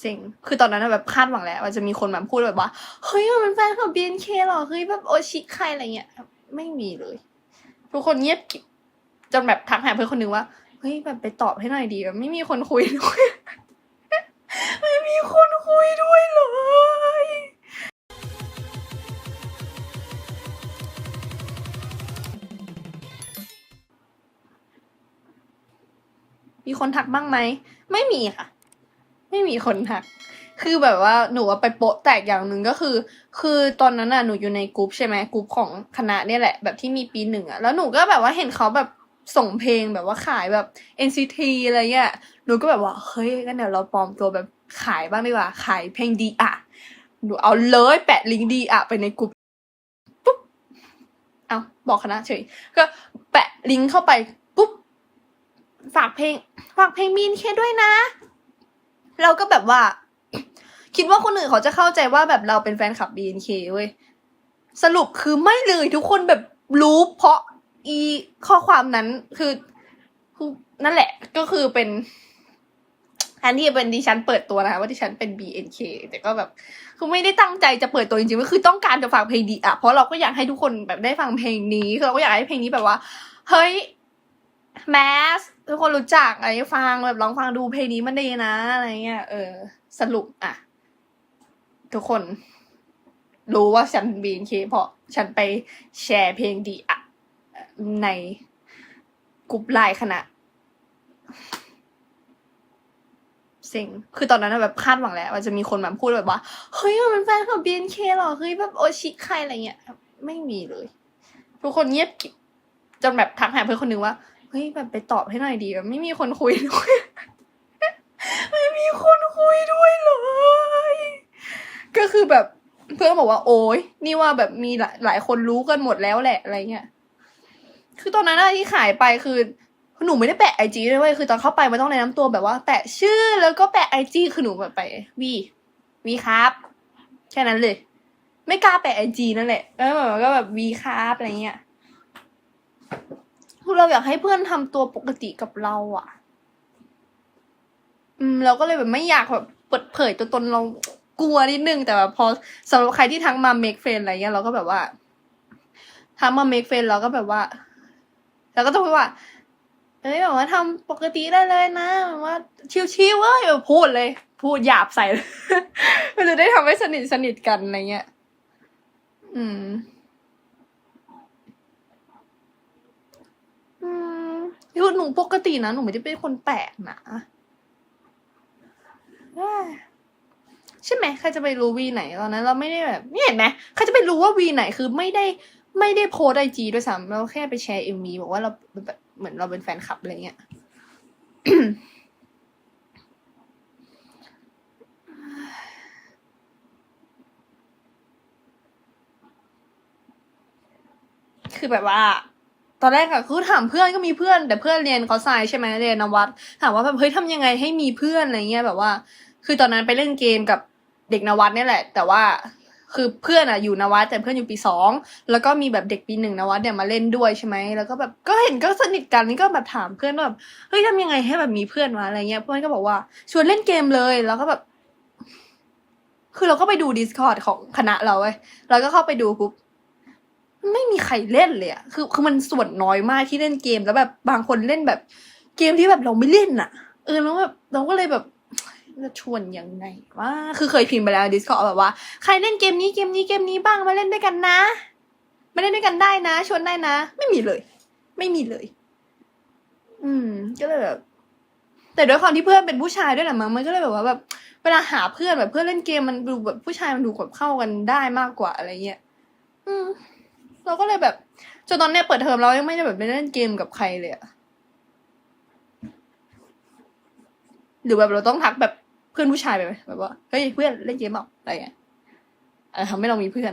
เซ็งคือตอนนั้นแบบคาดหวังแล้วว่าจะมีคนแบบพูดแบบว่า เฮ้ยมันเป็นแฟนของ BNK เหรอ เฮ้ยแบบโอชิใครอะไรเงี้ย ไม่มีเลย ทุกคนเงียบกิบจนแบบทักหาเพื่อนคนหนึ่งว่า เฮ้ยแบบไปตอบให้หน่อยดีแบบไม่มีคนคุยด้วยไม่มีคนคุยด้วยเลยมีคนทักบ้างไหม ไม่มีค่ะ ไม่มีคนทัก คือแบบว่าหนูว่าไปโปะแตกอย่างหนึ่งก็คือ คือตอนนั้นน่ะหนูอยู่ในกลุ่มใช่ไหมกลุ่มของคณะเนี่ยแหละ แบบที่มีปีหนึ่งอะแล้วหนูก็แบบว่าเห็นเขาแบบส่งเพลงแบบว่าขายแบบ NCT อะไรเงี้ย หนูก็แบบว่าเฮ้ยงั้นเดี๋ยวเราปลอมตัวแบบขายบ้างดีกว่า ขายเพลงดีอะหนูเอาเลยแปะลิงก์ดีอะไปในกลุ่มปุ๊บ เอาบอกคณะเฉย ก็แปะลิงก์เข้าไปปุ๊บ ฝากเพลง ฝากเพลงมีนเคด้วยนะ เราก็แบบว่า คิดว่าคนอื่นเขาจะเข้าใจว่าแบบเราเป็นแฟนคลับ BNK เว้ยสรุปคือไม่เลยทุกคนแบบรู้เพราะอีข้อความนั้นคือคือนั่นแหละก็คือเป็นแทนที่จะเป็นดิฉันเปิดตัวนะคะว่าดิฉันเป็น BNK แต่ก็แบบคือไม่ได้ตั้งใจจะเปิดตัวจริงๆก็คือต้องการจะฟังเพลงดีอะเพราะเราก็อยากให้ทุกคนแบบได้ฟังเพลงนี้คือเราก็อยากให้เพลงนี้แบบว่า เฮ้ย แมสทุกคนรู้จักอะไรฟังแบบลองฟังดูเพลงนี้มันดีนะอะไรเงี้ยเออ สรุปอะ ทุกคน รู้ว่าฉันบีนเคเพราะฉันไปแชร์เพลงดีอะในกลุ่มไลน์คณะเซ็งคือตอนนั้นแบบคาดหวังแล้วว่าจะมีคนแบบพูดแบบว่า เฮ้ยมันเป็นแฟนของ BNK เหรอ เฮ้ยแบบโอชิใครอะไรเงี้ย ไม่มีเลย ทุกคนเงียบกิบจนแบบทักหาเพื่อนคนหนึ่งว่า ฮ้ยแบบไปตอบให้หน่อยดีแบบไม่มีคนคุยด้วยไม่มีคนคุยด้วยเลย ก็คือแบบเพื่อนบอกว่า โอ้ยนี่ว่าแบบมีหลายคนรู้กันหมดแล้วแหละอะไรเงี้ยคือตอนนั้นที่ขายไปคือหนูไม่ได้แปะไอจีด้วยคือตอนเข้าไปมันต้องแนะนำตัวแบบว่า แปะชื่อแล้วก็แปะไอจีคือหนูแบบไปวีวีครับ แค่นั้นเลย ไม่กล้าแปะไอจีนั่นแหละแล้วแบบก็แบบวีครับอะไรเงี้ย คือเราอยากให้เพื่อนทำตัวปกติกับเราอะอืม เราก็เลยแบบไม่อยากแบบเปิดเผยตัวตนเรากลัวนิดนึง แต่แบบพอสำหรับใครที่ทักมา make friend อะไรเงี้ยเราก็แบบว่าทักมา make friend เราก็แบบว่าเราก็ต้องพูดว่าเอ้ยแบบว่าทำปกติได้เลยนะแบบว่าชิวๆเว้ยแบบพูดเลย พูดหยาบใส่เลยมันจะได้ทำให้สนิทสนิทกันอะไรเงี้ยอืม อืมคือ หนูปกตินะ หนูไม่ได้เป็นคนแปลกนะใช่ไหมใครจะไปรู้วีไหนตอนนั้น เราไม่ได้แบบนี่เห็นไหมใครจะไปรู้ว่าวีไหนคือไม่ได้ไม่ได้โพสไอจีด้วยซ้ำเราแค่ไปแชร์เอ็มวีบอกว่าเราแบบเหมือนเราเป็นแฟนคลับอะไรเงี้ยคือแบบว่า ตอนแรกอะคือถามเพื่อนก็มีเพื่อน แต่เพื่อนเรียนเขาทรายใช่ไหมเรียนนวัดถามว่าแบบเฮ้ยทำยังไงให้มีเพื่อนอะไรเงี้ยแบบว่า คือตอนนั้นไปเล่นเกมกับเด็กนวัดเนี่ยแหละ แต่ว่าคือเพื่อนอะอยู่นวัดแต่เพื่อนอยู่ปีสองแล้วก็มีแบบเด็กปีหนึ่งนวัดเนี่ยมาเล่นด้วยใช่ไหมแล้วก็แบบก็เห็นก็สนิทกันนี่ก็แบบถามเพื่อนว่าแบบเฮ้ยทำยังไงให้แบบมีเพื่อนวะอะไรเงี้ยเพื่อนก็บอกว่าชวนเล่นเกมเลยแล้วก็แบบ คือเราก็ไปดู Discord ของคณะเราเว้ยเราก็เข้าไปดูปุ๊บ ไม่มีใครเล่นเลยอะคือคือมันส่วนน้อยมากที่เล่นเกมแล้วแบบบางคนเล่นแบบ เกมที่แบบเราไม่เล่นอะเออแล้วแบบเราก็เลยแบบจะชวนยังไงว่าคือเคยพิมพ์ไปแล้วดิสคอแบบว่าใครเล่นเกมนี้เกมนี้เกมนี้บ้างมาเล่นด้วยกันนะ มาเล่นด้วยกันได้นะ ชวนได้นะ ไม่มีเลย ไม่มีเลย อืม ก็เลยแบบแต่ด้วยความที่เพื่อนเป็นผู้ชายด้วยแหละมั้งมันก็เลยแบบว่าแบบเวลาหาเพื่อนแบบเพื่อนเล่นเกมมันดูแบบผู้ชายมันดูแบบเข้ากันได้มากกว่าอะไรเงี้ยอืม เราก็เลยแบบจนตอนเนี้ยเปิดเทอมเรายังไม่ได้แบบไปเล่นเกมกับใครเลยอะหรือแบบเราต้องทักแบบเพื่อนผู้ชายไปไหมแบบว่าเฮ้ยเพื่อนเล่นเกมเปล่าอะไรเงี้ยเออทำให้เรามีเพื่อน